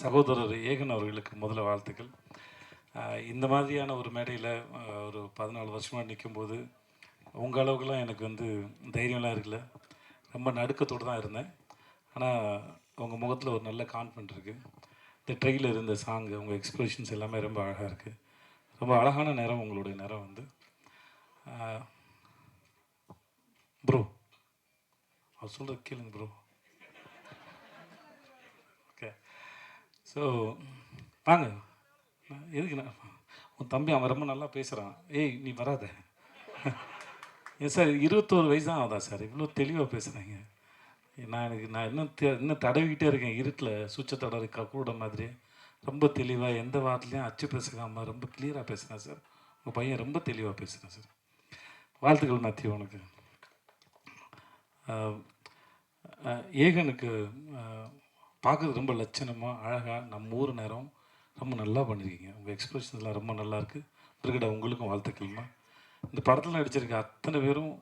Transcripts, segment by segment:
சகோதரர் ஏகன் அவர்களுக்கு முதல்ல வாழ்த்துக்கள். இந்த மாதிரியான ஒரு மேடையில் ஒரு பதினாலு வருஷமாக நிற்கும்போது உங்கள் அளவுக்குலாம் எனக்கு வந்து தைரியம்லாம் இருக்குல்ல. ரொம்ப நடுக்கத்தோடு தான் இருந்தேன். ஆனால் உங்கள் முகத்தில் ஒரு நல்ல கான்ஃபிடென்ட் இருக்குது இந்த ட்ரெயிலர் இந்த சாங்கு உங்கள் எக்ஸ்பிரஷன்ஸ் எல்லாமே ரொம்ப அழகாக இருக்குது ரொம்ப அழகான நேரம் உங்களுடைய நேரம் வந்து. ப்ரோ அவர் சொல்கிறது கேளுங்க ப்ரோ ஸோ வாங்க. நான் எதுக்கு நான் உன் தம்பி அவன் ரொம்ப நல்லா பேசுகிறான் ஏய் நீ வராத. ஏன் சார் இருபத்தோரு வயசு தான் ஆகுதா சார்? இவ்வளோ தெளிவாக பேசுகிறீங்க நான் எனக்கு நான் இன்னும் தெ- இன்னும் தடவிக்கிட்டே இருக்கேன். இருட்டில் சுவிட்சை தடவை க கூட மாதிரி. ரொம்ப தெளிவாக எந்த வார்த்தையும் அச்சு பேசுகாமல் ரொம்ப கிளியராக பேசுகிறேன் சார். உங்கள் பையன் ரொம்ப தெளிவாக பேசுகிறேன் சார். வாழ்த்துக்கள் மேத்யூ உனக்கு. ஏகனுக்கு பார்க்குறது ரொம்ப லட்சணமாக அழகாக நம்ம ஊர் நேரம் ரொம்ப நல்லா பண்ணியிருக்கீங்க. உங்கள் எக்ஸ்பிரஷன்ஸ்லாம் ரொம்ப நல்லா இருக்குது இருக்கடா உங்களுக்கும் வாழ்த்துக்கள்மா. இந்த படத்தில் நடிச்சிருக்க அத்தனை பேரும்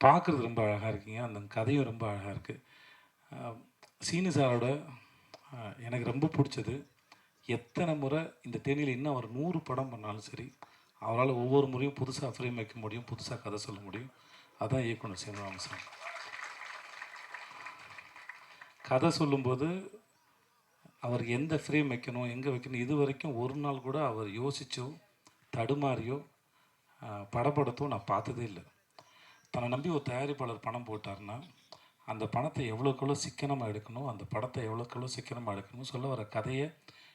பார்க்குறது ரொம்ப அழகாக இருக்கீங்க. அந்த கதையும் ரொம்ப அழகாக இருக்குது சீனு சாரோட எனக்கு ரொம்ப பிடிச்சது எத்தனை முறை இந்த தேனியில் இன்னும் அவர் நூறு படம் பண்ணாலும் சரி அவரால் ஒவ்வொரு முறையும் புதுசாக ஃப்ரேம் வைக்க முடியும் புதுசாக கதை சொல்ல முடியும். அதான் இயக்குனர் சீனிவாசன். சார் கதை சொல்லும்போது அவர் எந்த ஃப்ரேம் வைக்கணும் எங்கே வைக்கணும் இது வரைக்கும் ஒரு நாள் கூட அவர் யோசிச்சோ தடுமாறியோ படப்படுத்தோ படபடத்தோ நான் பார்த்ததே இல்லை. தன்னை நம்பி ஒரு தயாரிப்பாளர் பணம் போட்டார்னா அந்த பணத்தை எவ்வளோக்கு எவ்வளோ சிக்கனமாக எடுக்கணும் அந்த படத்தை எவ்வளோக்கு எவ்வளோ சிக்கனமாக எடுக்கணும் சொல்ல வர கதையை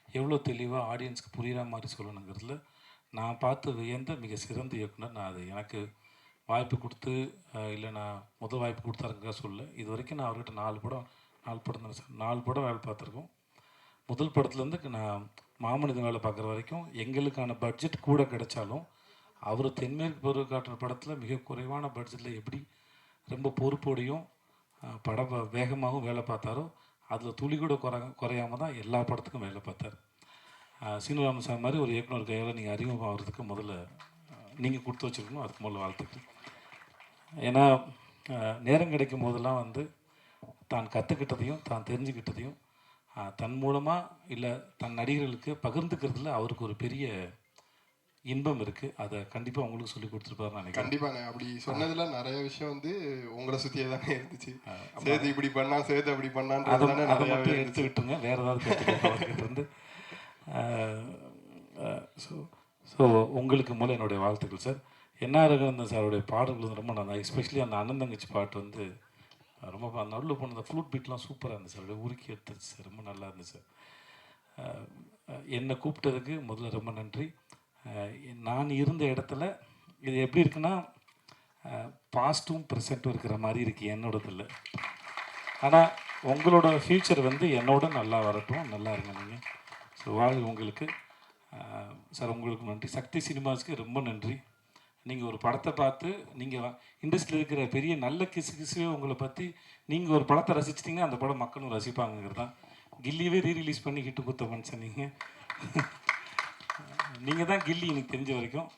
எவ்வளோ தெளிவாக ஆடியன்ஸ்க்கு புரிகிற மாதிரி சொல்லணுங்கிறதுல நான் பார்த்து வியந்த மிக சிறந்த இயக்குனர் நான் அது. எனக்கு வாய்ப்பு கொடுத்து இல்லை நான் முதல் வாய்ப்பு கொடுத்தாருங்க சொல்ல இது வரைக்கும் நான் அவர்கிட்ட நாலு படம் நாலு படம் தானே சார்? நாலு படம் வேலை பார்த்துருக்கோம். முதல் படத்துலேருந்து நான் மாமனிதன் வேலை பார்க்குற வரைக்கும் எங்களுக்கான பட்ஜெட் கூட கிடைச்சாலும் அவர் தென்மேற்கு பருவ காட்டுற படத்தில் மிக குறைவான பட்ஜெட்டில் எப்படி ரொம்ப பொறுப்போடையும் படம் வேகமாகவும் வேலை பார்த்தாரோ அதில் துளி கூட குறை குறையாம தான் எல்லா படத்துக்கும் வேலை பார்த்தார். அஹ், சார் மாதிரி ஒரு இயக்குனர் கையால் நீங்கள் அறிமுகமாகிறதுக்கு முதல்ல நீங்கள் கொடுத்து வச்சுருக்கணும். அதுக்கு முதல்ல வாழ்த்துக்கள். ஏன்னா நேரம் கிடைக்கும் போதெல்லாம் வந்து தான் கற்றுக்கிட்டதையும் தான் தெரிஞ்சுக்கிட்டதையும் தன் மூலமாக இல்லை தன் நடிகர்களுக்கு பகிர்ந்துக்கிறதுல அவருக்கு ஒரு பெரிய இன்பம் இருக்குது அதை கண்டிப்பாக உங்களுக்கு சொல்லி கொடுத்துருப்பாரு நினைக்கிறேன். கண்டிப்பாண்ணே அப்படி சொன்னதுல நிறைய விஷயம் வந்து உங்களை சுத்தியே தானே இருந்துச்சு. சேது இப்படி பண்ணா சேது அப்படி தானே அதை நிறையாவே மட்டும் இருந்துச்சு. எடுத்து விட்டுருங்க. வேறு ஏதாவது இருந்து. ஸோ ஸோ உங்களுக்கு மூலம் என்னுடைய வாழ்த்துக்கள் சார் என்ன ரகுநந்தன் சாருடைய பாடல்கள் வந்து ரொம்ப நல்லா. எஸ்பெஷலி அந்த அண்ணன் தங்கச்சி பாட்டு வந்து ரொம்ப நடுவில் போன அந்த ஃப்ளூட் பீட்லாம் சூப்பராக இருந்துச்சு. சார் அப்படியே உருக்கி எடுத்துருச்சு சார். ரொம்ப நல்லா இருந்துச்சு. சார் என்னை கூப்பிட்டதுக்கு முதல்ல ரொம்ப நன்றி. நான் இருந்த இடத்துல இது எப்படி இருக்குன்னா பாஸ்ட்டும் ப்ரெசண்ட்டும் இருக்கிற மாதிரி இருக்குது என்னோடதில்ல ஆனால் உங்களோட ஃப்யூச்சர் வந்து என்னோட நல்லா வரட்டும். நல்லா இருங்க நீங்கள் ஸோ வாழ்க உங்களுக்கு. சார் உங்களுக்கு நன்றி. சக்தி சினிமாஸ்க்கு ரொம்ப நன்றி. நீங்கள் ஒரு படத்தை பார்த்து நீங்கள் இண்டஸ்ட்ரியில் இருக்கிற பெரிய நல்ல கிசு கிசுவே உங்களை பற்றி நீங்கள் ஒரு படத்தை ரசிச்சிட்டிங்கன்னா அந்த படம் மக்களும் ரசிப்பாங்கங்கிறது தான். கில்லியவே ரீ ரிலீஸ் பண்ணி ஹிட்டு கொடுத்த மனுஷன் நீங்கள் நீங்கள் தான் கில்லி எனக்கு தெரிஞ்ச வரைக்கும்.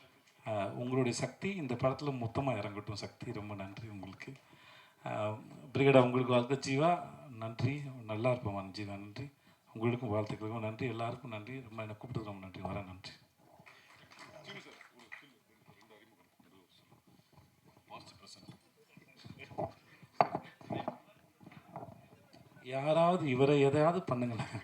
உங்களுடைய சக்தி இந்த படத்தில் மொத்தமாக இறங்கட்டும். சக்தி ரொம்ப நன்றி உங்களுக்கு. பிரிகேடா உங்களுக்கு வாழ்த்து ஜீவா. நன்றி. நல்லா இருப்போம் ஜீவா. நன்றி. உங்களுக்கும் வாழ்த்துக்களுக்கும் நன்றி. எல்லாருக்கும் நன்றி. ரொம்ப என்னை கூப்பிட்டு ரொம்ப நன்றி. வரேன். நன்றி. யாராவது இவரை எதையாவது பண்ணுங்களேன்.